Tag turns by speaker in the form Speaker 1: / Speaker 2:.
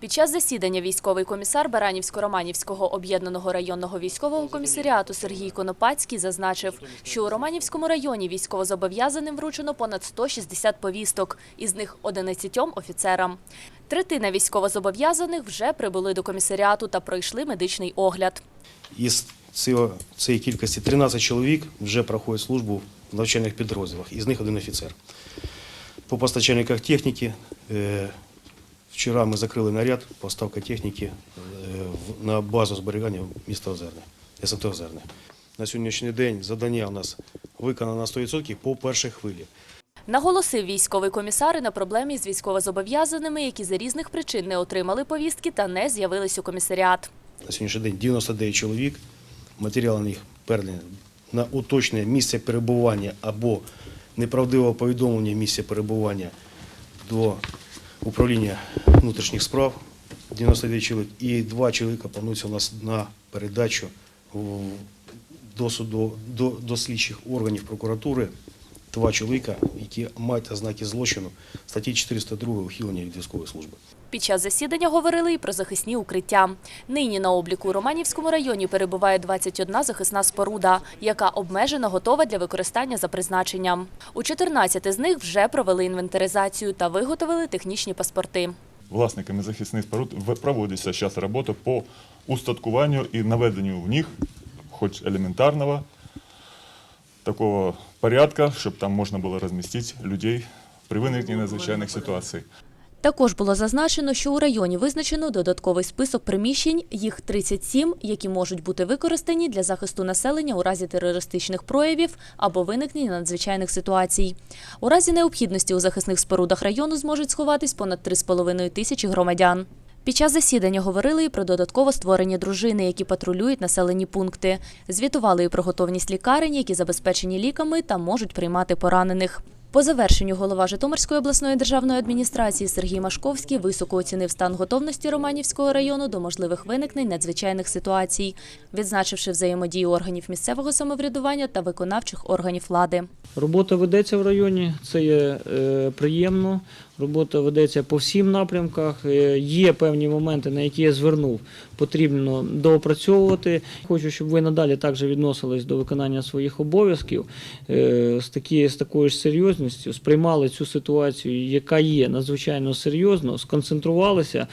Speaker 1: Під час засідання військовий комісар Баранівсько-Романівського об'єднаного районного військового комісаріату Сергій Конопацький зазначив, що у Романівському районі військовозобов'язаним вручено понад 160 повісток, із них 11 офіцерам. Третина військовозобов'язаних вже прибули до комісаріату та пройшли медичний огляд.
Speaker 2: Із цієї кількості 13 чоловік вже проходять службу в навчальних підрозділах, із них один офіцер. По постачальниках техніки, е, вчора ми закрили наряд, поставка техніки в- на базу зберігання міста Озерне, СМТ Озерне. На сьогоднішній день завдання у нас виконано на 100% по першій хвилі.
Speaker 1: Наголосив військовий комісар на проблемі з військовозобов'язаними, які за різних причин не отримали повістки та не з'явились у комісаріат.
Speaker 2: На сьогоднішній день 99 чоловік, матеріали на них передані на уточнення місця перебування або неправдивого повідомлення місця перебування до управління внутрішніх справ 99 чоловік і два чоловіка планується у нас на передачу до, суду, до, до слідчих органів прокуратури. Два чоловіка, які мають ознаки злочину статті 402 ухилення від військової служби.
Speaker 1: Під час засідання говорили і про захисні укриття. Нині на обліку у Романівському районі перебуває 21 захисна споруда, яка обмежено готова для використання за призначенням. У 14 з них вже провели інвентаризацію та виготовили технічні паспорти.
Speaker 3: власниками захисних споруд проводиться зараз робота по устаткуванню і наведенню в них, хоч елементарного такого порядка, щоб там можна було розмістити людей при виникненні надзвичайних ситуацій.
Speaker 1: Також було зазначено, що у районі визначено додатковий список приміщень, їх 37, які можуть бути використані для захисту населення у разі терористичних проявів або виникнення надзвичайних ситуацій. У разі необхідності у захисних спорудах району зможуть сховатись понад 3,5 тисячі громадян. Під час засідання говорили і про додатково створені дружини, які патрулюють населені пункти. Звітували і про готовність лікарень, які забезпечені ліками та можуть приймати поранених. По завершенню голова Житомирської обласної державної адміністрації Сергій Машковський високо оцінив стан готовності Романівського району до можливих виникнень надзвичайних ситуацій, відзначивши взаємодію органів місцевого самоврядування та виконавчих органів влади.
Speaker 4: Робота ведеться в районі, це є е, приємно. Робота ведеться по всім напрямках. Е, є певні моменти, на які я звернув, потрібно доопрацьовувати. Хочу, щоб ви надалі також відносились до виконання своїх обов'язків е, з, такі, з такою ж серйозністю, сприймали цю ситуацію, яка є надзвичайно серйозно, сконцентрувалися.